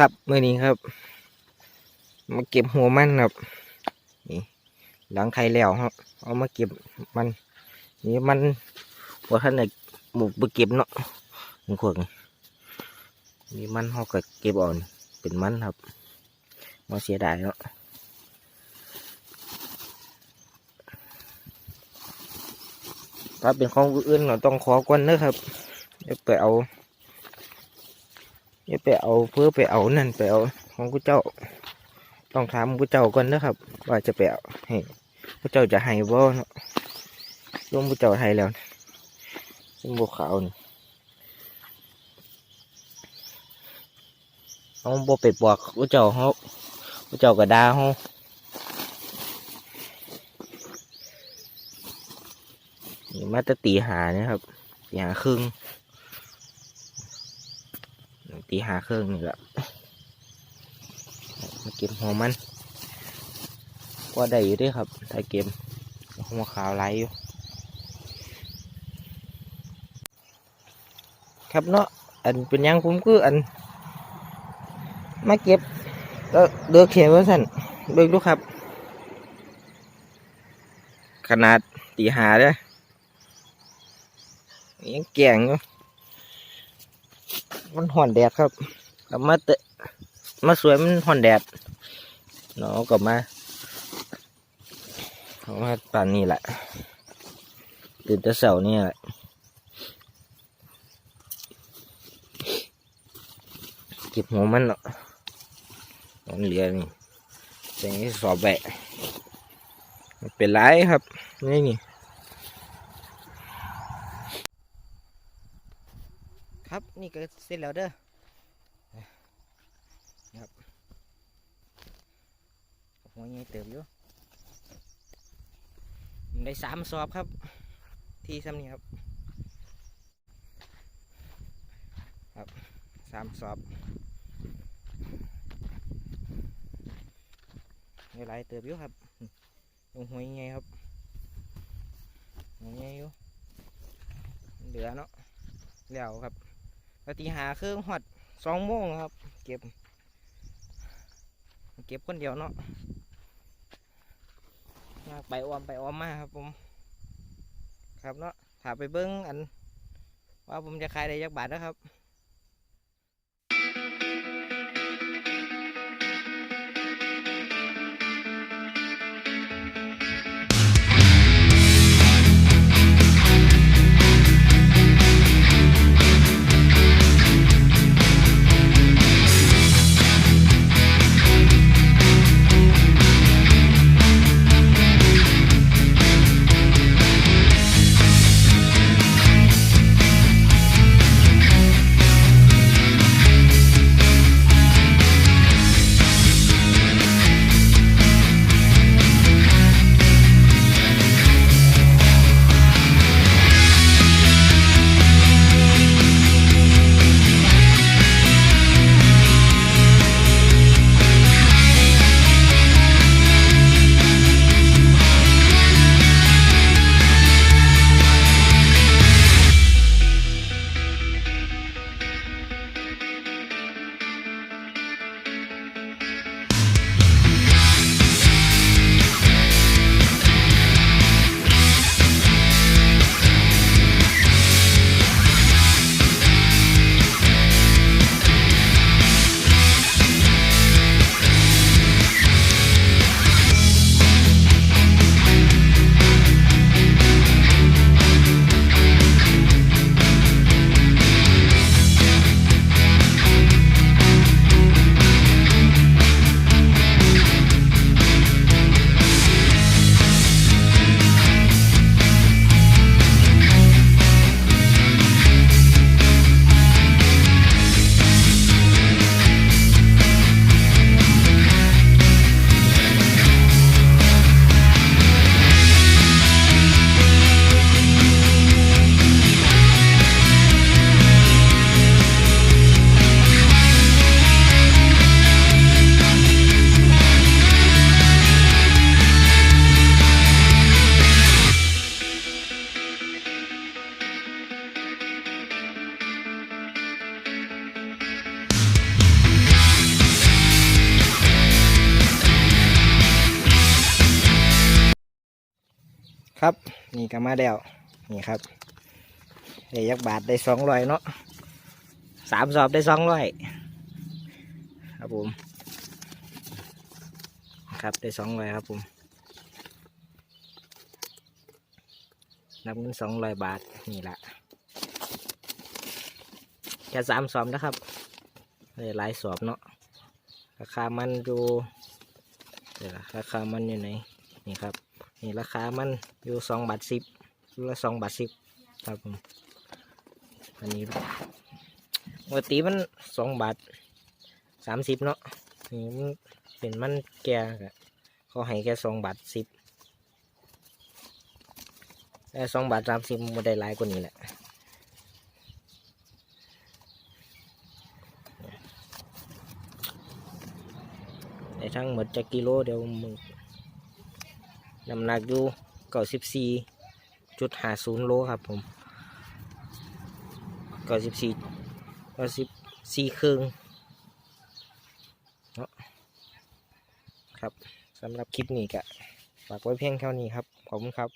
ครับเมื่อนี้ครับ มาเก็บหัวมันครับ นี่ หลังไทยแล้วครับ เอามาเก็บมัน นี่มันว่าท่านไหนหมูไปเก็บเนาะมึงขวกนี่มันเขาก็เก็บอ่อนเป็นมันครับมาเสียดายเนาะถ้าเป็นของอื่นเราต้องขอก่อนเนอะครับเดี๋ยวไปเอา อย่าไปเอาเพื่อไปเอานั่นไปเอาของกูเจ้า ต้องถามกูเจ้าก่อนนะครับ ว่าจะไปเอาให้กูเจ้าจะให้บ่เนาะร่วมกูเจ้าให้แล้วเป็นบวขาวนี่เอาบ่ไปบอกกูเจ้าเขากูเจ้าก็ด่าเขานี่มาแตตีหานี่ยครับตีหาครึ่ง ตีหาเครื่องนี่แหละมาเก็บหัวมันว่าได้อยู่ด้วยครับถ้าเก็บหัวขาวไหลอยู่ ครับเนาะอันเป็นยังผมคืออัน มาเก็บแล้วเดือกเขียนว่าสั่นเบิกดูครับ ขนาดตีหาเด้ยังแก่งอยู่ มันห่อนแดดครับกับมาเตะมาสวยมันห่อนแดดเนาะกลับมาเขามาป่านนี้แหละตื่นแต่เสาร์นี่แหละเก็บหัวมันเนาะมันเหลือนี่ใส่ให้สอบแบะไม่เป็นไรครับนี่นี่ ครับ นี่ก็เสร็จแล้วเด้อนี่ครับหัวใหญ่เติมอยู่ได้สามสอบครับ ที่ซ้ำนี้ครับ ครับสามสอบได้หลาเติบอยู่ครับลงหัวใหญ่ครับหัวใหญ่อยู่เหลือเนาะแล้วครับ ปฏิหาเครื่องหอดสองโมงครับ เก็บ เก็บคนเดียวเนาะลากไปออมไปออมมาครับผม ครับเนาะถ้าไปเบิ้งอัน ว่าผมจะขายได้ยักบาทนะครับ ครับ นี่ก็มาแล้วนี่ครับได้ยักบาทได้สองร้อยเนาะสามสอบได้สองร้อยครับผม ครับได้สองร้อยครับผมนับเงินสองร้อยบาทนี่แหละแค่สามสอบนะครับได้หลายสอบเนาะราคามันอยู่เดี๋ยวนะราคามันอยู่ไหนนี่ครับ นี่ราคามันอยู่สองบาทสิบลูกละสองบาทสิบครับผมอันนี้ปกติมันสองบาทสามสิบเนาะนี่มันเป็นมันแก่ก็เขาให้แค่สองบาทสิบแต่สองบาทสามสิบมันได้หลายกว่านี้แหละได้ทั้งหมดจากกิโลเดียวมึง น้ำหนักอยู่เก้าสิบสี่จุดห้าศูนย์โลครับผมเก้าสิบสี่เก้าสิบสี่ครึ่งเนาะครับสำหรับคลิปนี้ก็ฝากไว้เพียงเท่านี้ครับ ขอบคุณครับ